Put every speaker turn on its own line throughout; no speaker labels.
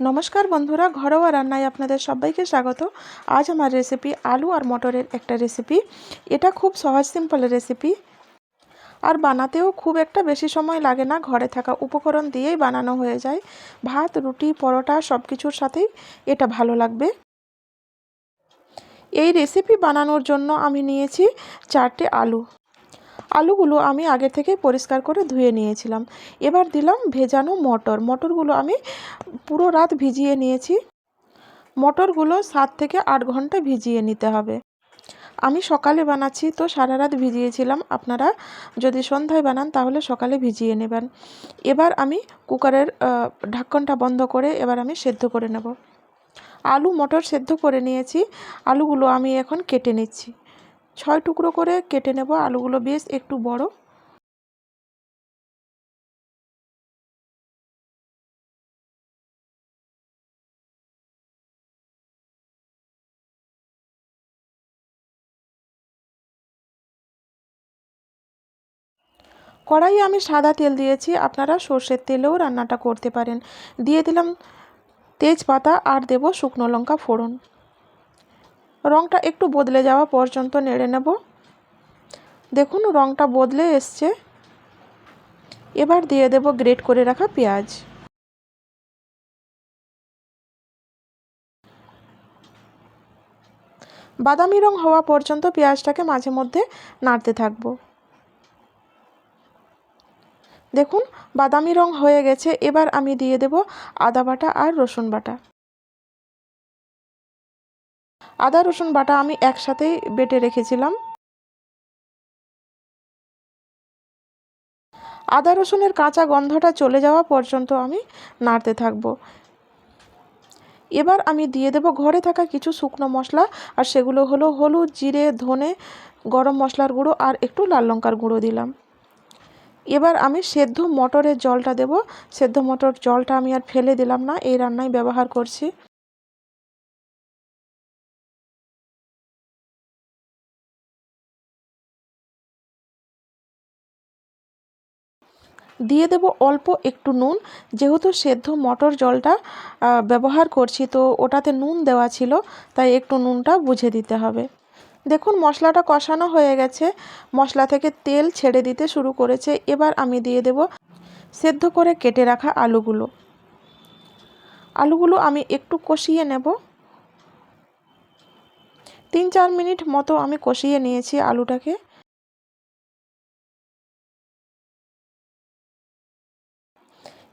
নমস্কার বন্ধুরা, ঘরোয়া রান্নায় আপনাদের সবাইকে স্বাগত। আজ আমার রেসিপি আলু আর মটরের একটা রেসিপি এটা খুব সহজ সিম্পল রেসিপি আর বানাতেও খুব একটা বেশি সময় লাগে না, ঘরে থাকা উপকরণ দিয়েই বানানো হয়ে যায়। ভাত, রুটি, পরোটা সব কিছুর সাথেই এটা ভালো লাগবে। এই রেসিপি বানানোর জন্য আমি নিয়েছি চারটে আলু। আলুগুলো আমি আগে থেকে পরিষ্কার করে ধুয়ে নিয়েছিলাম। এবার দিলাম ভেজানো মটর। মটরগুলো আমি পুরো রাত ভিজিয়ে নিয়েছি। মটরগুলো সাত থেকে আট ঘণ্টা ভিজিয়ে নিতে হবে। আমি সকালে বানাচ্ছি তো সারা রাত ভিজিয়েছিলাম। আপনারা যদি সন্ধ্যায় বানান তাহলে সকালে ভিজিয়ে নেবেন। এবার আমি কুকারের ঢাকনটা বন্ধ করে এবার আমি সেদ্ধ করে নেব। আলু, মটর সেদ্ধ করে নিয়েছি। আলুগুলো আমি এখন কেটে নিচ্ছি। ছয় টুকরো করে কেটে নেব আলুগুলো, বেশ একটু বড়। কড়াইয়ে আমি সাদা তেল দিয়েছি, আপনারা সর্ষের তেলেও রান্নাটা করতে পারেন। দিয়ে দিলাম তেজপাতা আর দেব শুকনো লঙ্কা ফোড়ন। রঙটা একটু বদলে যাওয়া পর্যন্ত নেড়ে নেব। দেখুন রঙটা বদলে এসছে। এবার দিয়ে দেব গ্রেট করে রাখা পেঁয়াজ। বাদামি রং হওয়া পর্যন্ত পেঁয়াজটাকে মাঝে মধ্যে নাড়তে থাকব। দেখুন, বাদামি রং হয়ে গেছে। এবার আমি দিয়ে দেব আদা বাটা আর রসুন বাটা। আদা, রসুন বাটা আমি একসাথেই বেটে রেখেছিলাম। আদা, রসুনের কাঁচা গন্ধটা চলে যাওয়া পর্যন্ত আমি নাড়তে থাকব। এবার আমি দিয়ে দেব ঘরে থাকা কিছু শুকনো মশলা, আর সেগুলো হলো হলুদ, জিরে, ধনে, গরম মশলার গুঁড়ো আর একটু লাল লঙ্কার গুঁড়ো দিলাম। এবার আমি সেদ্ধ মটরের জলটা দেব। সেদ্ধ মটর জলটা আমি আর ফেলে দিলাম না, এই রান্নায় ব্যবহার করছি। দিয়ে দেব অল্প একটু নুন। যেহেতু সেদ্ধ মটর জলটা ব্যবহার করছি, তো ওটাতে নুন দেওয়া ছিল, তাই একটু নুনটা বুঝে দিতে হবে। দেখুন, মশলাটা কষানো হয়ে গেছে। মশলা থেকে তেল ছেড়ে দিতে শুরু করেছে। এবার আমি দিয়ে দেব সেদ্ধ করে কেটে রাখা আলুগুলো। আলুগুলো আমি একটু কষিয়ে নেব। তিন চার মিনিট মতো আমি কষিয়ে নিয়েছি আলুটাকে।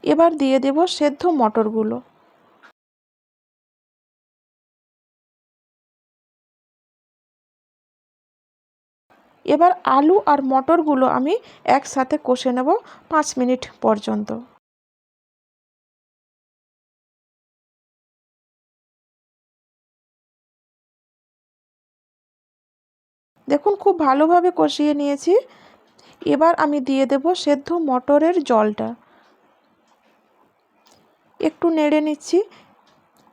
এবার দিয়ে দেব সেদ্ধ মটরগুলো। এবার আলু আর মটরগুলো আমি একসাথে কষে নেব পাঁচ মিনিট পর্যন্ত। দেখুন, খুব ভালোভাবে কষিয়ে নিয়েছি। এবার আমি দিয়ে দেব সেদ্ধ মটরের জলটা। একটু নেড়ে নিচ্ছি।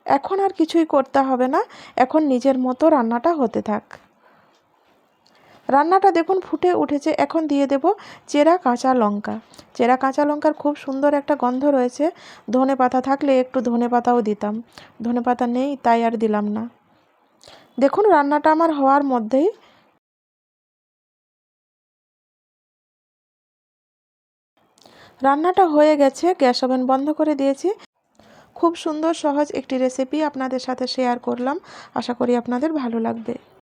এখন আর কিছুই করতে হবে না। এখন নিজের মতো রান্নাটা হতে থাক। রান্নাটা দেখুন ফুটে উঠেছে। এখন দিয়ে দেব চেরা কাঁচা লঙ্কা। চেরা কাঁচা লঙ্কার খুব সুন্দর একটা গন্ধ রয়েছে। ধনে পাতা থাকলে একটু ধনে পাতাও দিতাম। ধনে পাতা নেই, তাই আর দিলাম না। দেখুন রান্নাটা আমার হওয়ার মধ্যেই রান্নাটা হয়ে গেছে। গ্যাস ওভেন বন্ধ করে দিয়েছি। খুব সুন্দর সহজ একটি রেসিপি আপনাদের সাথে শেয়ার করলাম। আশা করি আপনাদের ভালো লাগবে।